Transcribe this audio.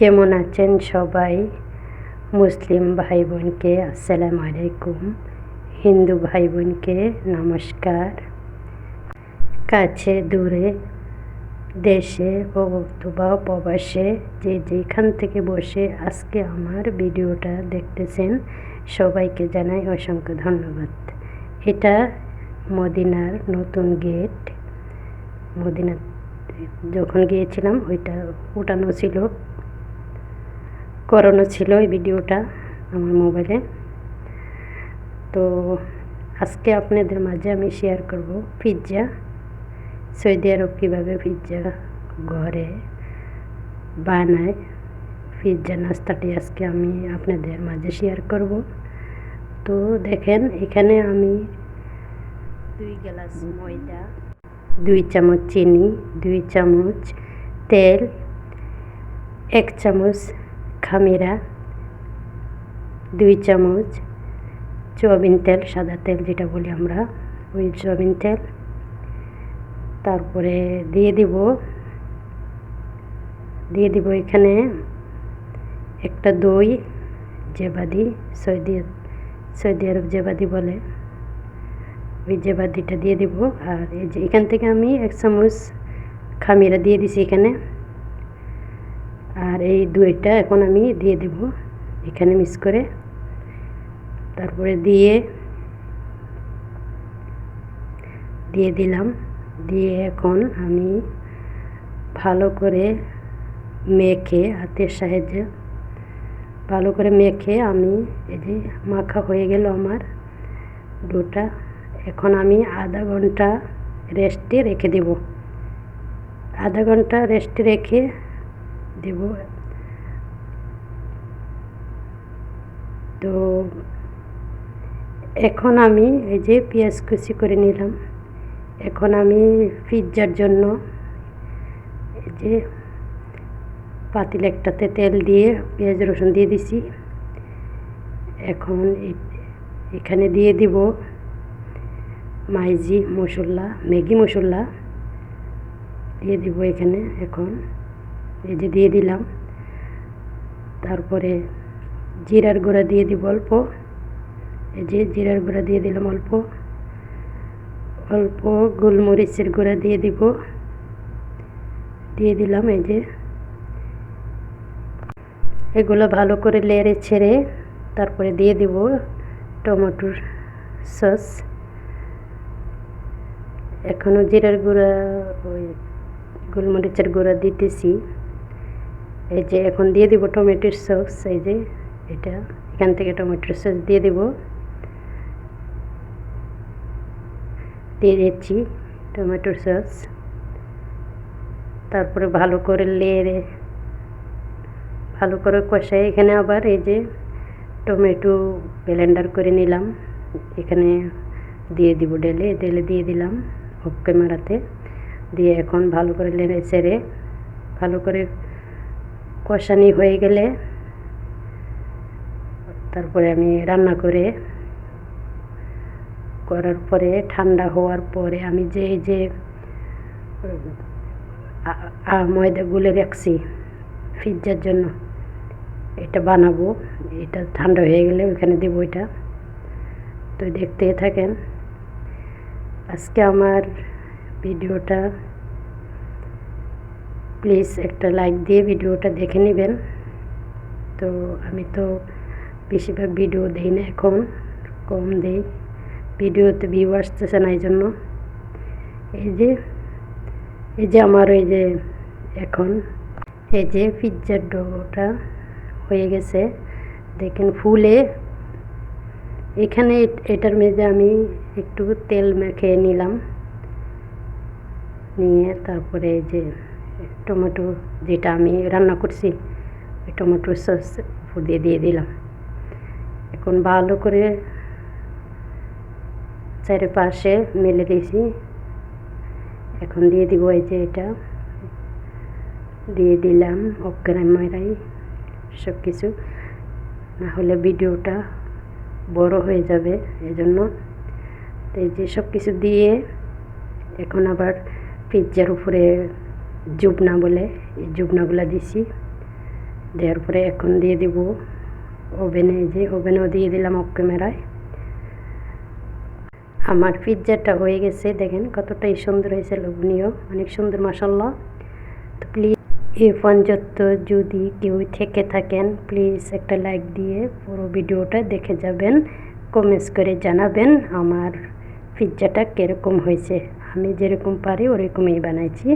কেমন আছেন সবাই? মুসলিম ভাই বোনকে আসসালামু আলাইকুম। হিন্দু ভাই বোনকে নমস্কার। কাছে, দূরে, দেশে অথবা প্রবাসে যে যেখান থেকে বসে আজকে আমার ভিডিওটা দেখতেছেন, সবাইকে জানাই অসংখ্য ধন্যবাদ। এটা মদিনার নতুন গেট মদিনা যখন গিয়েছিলাম, ওইটা উঠানো ছিল। করানো ছিল এই ভিডিওটা আমার মোবাইলে। তো আজকে আপনাদের মাঝে আমি শেয়ার করব পিৎজা সৌদি আরব কীভাবে পিৎজা ঘরে বানায়। পিৎজা নাস্তাটি আজকে আমি আপনাদের মাঝে শেয়ার করব। তো দেখেন, এখানে আমি দুই গ্লাস ময়দা, দুই চামচ চিনি, দুই চামচ তেল, এক চামচ খামিরা, দুই চামচ সয়াবিন তেল, সাদা তেল যেটা বলি আমরা, ওই সয়াবিন তেল। তারপরে দিয়ে দিব দিয়ে দিব এখানে একটা দই, জেবাদি, সৌদি সৌদি আরব জেবাদি বলে। ওই জেবাদিটা দিয়ে দিব। আর এই যে এখান থেকে আমি এক চামচ খামিরা দিয়ে দিছি এখানে। আর এই দইটা এখন আমি দিয়ে দেব, এখানে মিক্স করে। তারপরে দিয়ে দিয়ে দিলাম। দিয়ে এখন আমি ভালো করে মেখে, হাতের সাহায্যে ভালো করে মেখে আমি এই যে মাখা হয়ে গেল আমার দুটা এখন আমি আধা ঘণ্টা রেস্টে রেখে দেব। আধা ঘণ্টা রেস্টে রেখে দেব। তো এখন আমি এই যে পেঁয়াজ কুচি করে নিলাম। এখন আমি পিৎজার জন্য এই যে পাতিল একটাতে তেল দিয়ে পেঁয়াজ রসুন দিয়ে দিছি। এখন এখানে দিয়ে দিব মাইজি মশলা, ম্যাগি মশলা। দিয়ে দিব এখানে এখন। যে দিয়ে দিলাম। তারপরে জিরার গুঁড়া দিয়ে দিব অল্প। এই যে জিরার গুঁড়া দিয়ে দিলাম অল্প। অল্প গোলমরিচের গুঁড়া দিয়ে দিব। দিয়ে দিলাম এই যে। এগুলো ভালো করে লেড়ে ছেড়ে তারপরে দিয়ে দিব টমেটোর সস। এখনও জিরার গুঁড়া, ওই গোলমরিচের গুঁড়া দিতেছি। এই যে এখন দিয়ে দিব টমেটোর সস, এই যে এটা, এখান থেকে টমেটোর সস দিয়ে দেব। দিয়ে দিচ্ছি টমেটোর সস। তারপরে ভালো করে লেড়ে, ভালো করে কষাই এখানে আবার এই যে টমেটো ব্লেন্ডার করে নিলাম। এখানে দিয়ে দিব ডেলে ডেলে দিয়ে দিলাম অফ ক্যামেরাতে। দিয়ে এখন ভালো করে লেড়ে চেড়ে, ভালো করে কষানি হয়ে গেলে তারপরে আমি রান্না করে করার পরে ঠান্ডা হওয়ার পরে আমি যে যে ময়দা গুলে রাখছি পিৎজার জন্য, এটা বানাবো, এটা ঠান্ডা হয়ে গেলে ওইখানে দেবো এটা। তো দেখতে থাকেন, আজকে আমার ভিডিওটা প্লিজ একটা লাইক দিয়ে ভিডিওটা দেখে নেবেন। তো আমি তো বেশিরভাগ ভিডিও দিই না এখন, কম দিই। ভিডিওতে ভিউ আসতেছে না এই জন্য এই যে এই যে আমার ওই যে এখন, এই যে পিৎজার ডোটা হয়ে গেছে। দেখেন ফুলে। এখানে এটার মেঝে আমি একটু তেল মেখে নিলাম। নিয়ে তারপরে যে টমেটো যেটা আমি রান্না করছি, ওই টমেটোর সস দিয়ে দিয়ে দিলাম। এখন ভালো করে চারিপাশে মেলে দিয়েছি। এখন দিয়ে দিব এই যে এটা। দিয়ে দিলাম অজ্ঞানময়রাই সব কিছু না হলে ভিডিওটা বড় হয়ে যাবে এজন্য। এই যে সব কিছু দিয়ে এখন আবার পিৎজার উপরে জুবনা বলে, এই জুবনাগুলো দিছি। দেওয়ার পরে এখন দিয়ে দিব ওভেনে যে ওভেনেও দিয়ে দিলাম অফ ক্যামেরায়। আমার পিৎজাটা হয়ে গেছে, দেখেন কতটাই সুন্দর হয়েছে, লোভনীয়, অনেক সুন্দর মশাল্লা তো প্লিজ এই পর্যন্ত যদি কেউ থেকে থাকেন প্লিজ একটা লাইক দিয়ে পুরো ভিডিওটা দেখে যাবেন কমেন্টস করে জানাবেন আমার পিৎজাটা কীরকম হয়েছে। আমি যেরকম পারি, ওরকমই বানাইছি।